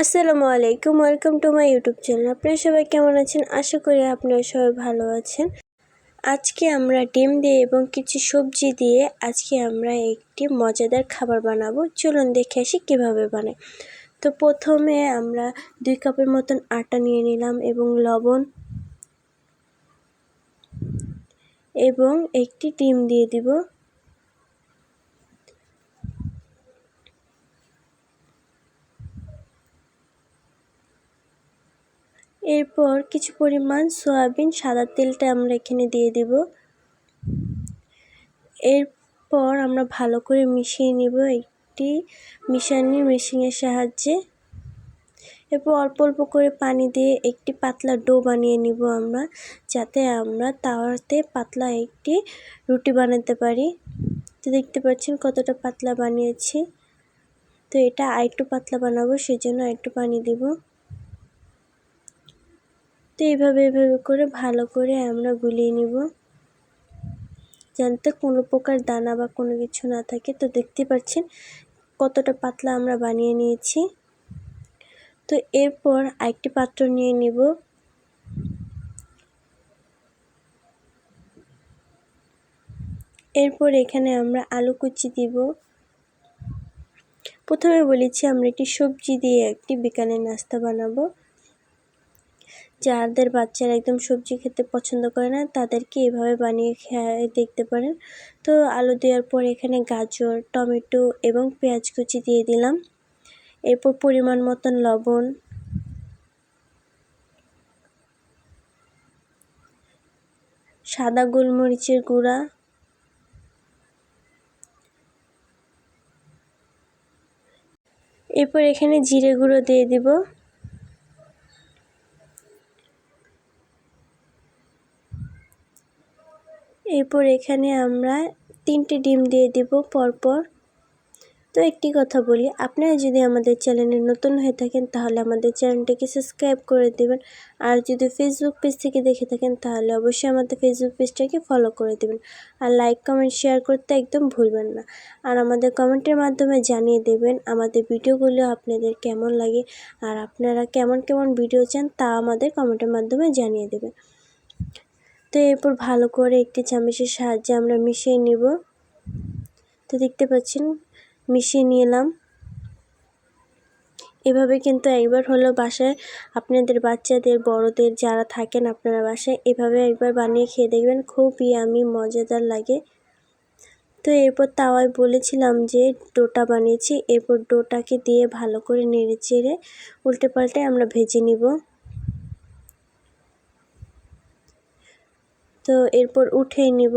আসসালামু আলাইকুম, welcome to my YouTube channel. আপনারা সবাই কেমন আছেন? আশা করি আপনারা সবাই ভালো আছেন। আজকে আমরা ডিম দিয়ে এবং কিছু সবজি দিয়ে আজকে আমরা একটি মজাদার খাবার বানাবো। চলুন দেখে আসি কীভাবে বানাই। তো প্রথমে আমরা দুই কাপের মতন আটা নিয়ে নিলাম এবং লবণ এবং একটি ডিম দিয়ে দিব। এরপর কিছু পরিমাণ সয়াবিন, সাদা তেলটা আমরা এখানে দিয়ে দেব। এরপর আমরা ভালো করে মিশিয়ে নিব একটি মিশানি মেশিনের সাহায্যে। এরপর অল্প অল্প করে পানি দিয়ে একটি পাতলা ডো বানিয়ে নিব আমরা, যাতে আমরা তাওয়াতে পাতলা একটি রুটি বানাতে পারি। তো দেখতে পাচ্ছেন কতটা পাতলা বানিয়েছি। তো এটা আরেকটু পাতলা বানাবো, সেজন্য একটু পানি দিব। তো এইভাবে এভাবে করে ভালো করে আমরা গুলিয়ে নিব। যাতে কোনো প্রকার দানা বা কোনো কিছু না থাকে। তো দেখতে পাচ্ছেন কতটা পাতলা আমরা বানিয়ে নিয়েছি। তো এরপর আরেকটি পাত্র নিয়ে নিব। এরপর এখানে আমরা আলু কুচি দিব। প্রথমে বলেছি আমরা একটি সবজি দিয়ে একটি বিকালের নাস্তা বানাবো। যাদের বাচ্চারা একদম সবজি খেতে পছন্দ করে না, তাদেরকে এভাবে বানিয়ে খেয়ে দেখতে পারেন। তো আলু দেওয়ার পর এখানে গাজর, টমেটো এবং পেঁয়াজ কুচি দিয়ে দিলাম। এরপর পরিমাণ মতন লবণ, সাদা গোলমরিচের গুঁড়া, এরপর এখানে জিরে গুঁড়ো দিয়ে দিব। এরপর এখানে আমরা তিনটে ডিম দিয়ে দেব পরপর। তো একটি কথা বলি, আপনারা যদি আমাদের চ্যানেলে নতুন হয়ে থাকেন তাহলে আমাদের চ্যানেলটিকে সাবস্ক্রাইব করে দেবেন। আর যদি ফেসবুক পেজ থেকে দেখে থাকেন তাহলে অবশ্যই আমাদের ফেসবুক পেজটাকে ফলো করে দেবেন। আর লাইক কমেন্ট শেয়ার করতে একদম ভুলবেন না। আর আমাদের কমেন্টের মাধ্যমে জানিয়ে দেবেন আমাদের ভিডিওগুলো আপনাদের কেমন লাগে। আর আপনারা কেমন কেমন ভিডিও চান তা আমাদের কমেন্টের মাধ্যমে জানিয়ে দেবেন। তো এরপর ভালো করে একটি চামচের সাহায্যে আমরা মিশিয়ে নিব। তো দেখতে পাচ্ছেন, মিশিয়ে নিলাম। এভাবে কিন্তু একবার হলো বাসায় আপনাদের বাচ্চাদের, বড়দের যারা থাকেন আপনারা বাসায়, এভাবে একবার বানিয়ে খেয়ে দেখবেন খুবই আমি মজাদার লাগে। তো এরপর তাওয়ায় বলেছিলাম যে ডোটা বানিয়েছি, এরপর ডোটাকে দিয়ে ভালো করে নেড়ে চেড়ে উল্টে পাল্টে আমরা ভেজে নিব। তো এরপর উঠিয়ে নিব।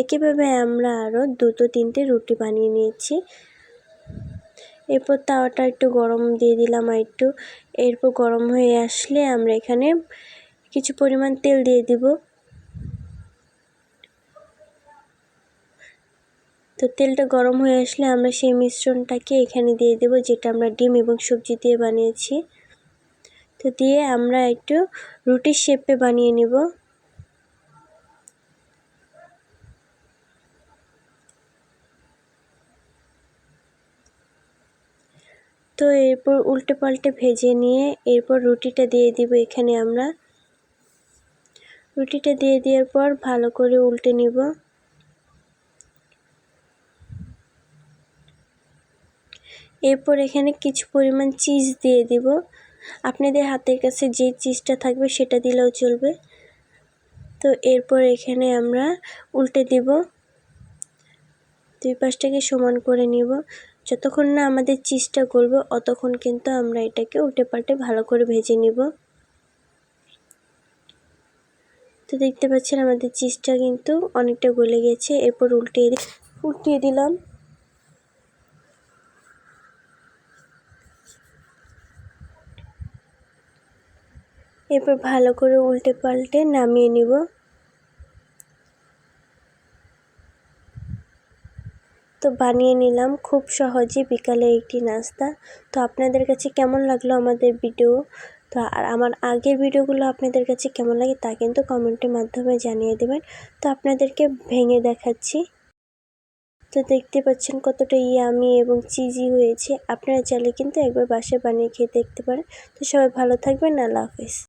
একইভাবে আমরা আরও দুটো, তিনটে রুটি বানিয়ে নিয়েছি। এরপর তাওয়াটা একটু গরম দিয়ে দিলাম আর একটু। এরপর গরম হয়ে আসলে আমরা এখানে কিছু পরিমাণ তেল দিয়ে দিব। তো তেলটা গরম হয়ে আসলে আমরা সেই মিশ্রণটাকে এখানে দিয়ে দেব, যেটা আমরা ডিম এবং সবজি দিয়ে বানিয়েছি। তো দিয়ে আমরা একটু রুটির শেপে বানিয়ে নিব। তো এরপর উল্টে পাল্টে ভেজে নিয়ে এরপর রুটিটা দিয়ে দিব এখানে আমরা। রুটিটা দিয়ে দেওয়ার পর ভালো করে উল্টে নিব। এরপর এখানে কিছু পরিমাণ চিজ দিয়ে দিব। আপনাদের হাতের কাছে যে চিজটা থাকবে সেটা দিলেও চলবে। তো এরপর এখানে আমরা উল্টে দিব। দুই পাশটাকে সমান করে নিব। যতক্ষণ না আমাদের চিজটা গলবে, অতক্ষণ কিন্তু আমরা এটাকে উল্টে পাল্টে ভালো করে ভেজে নিব। তো দেখতে পাচ্ছেন আমাদের চিজটা কিন্তু অনেকটা গলে গেছে। এরপর উল্টিয়ে উল্টিয়ে দিলাম। এরপর ভালো করে উল্টে পাল্টে নামিয়ে নিব। তো বানিয়ে নিলাম। খুব সহজে বিকালে একটি নাস্তা। তো আপনাদের কাছে কেমন লাগল আমাদের ভিডিও? তো আর আমার আগের ভিডিওগুলো আপনাদের কাছে কেমন লাগে তা কিন্তু কমেন্টের মাধ্যমে জানিয়ে দেবেন। তো আপনাদেরকে ভেঙে দেখাচ্ছি। তো দেখতে পাচ্ছেন কতটা ইয়ামি এবং চিজি হয়েছে। আপনারা চাইলে কিন্তু একবার বাসায় বানিয়ে খেয়ে দেখতে পারেন। তো সবাই ভালো থাকবেন। আল্লাহ হাফেজ।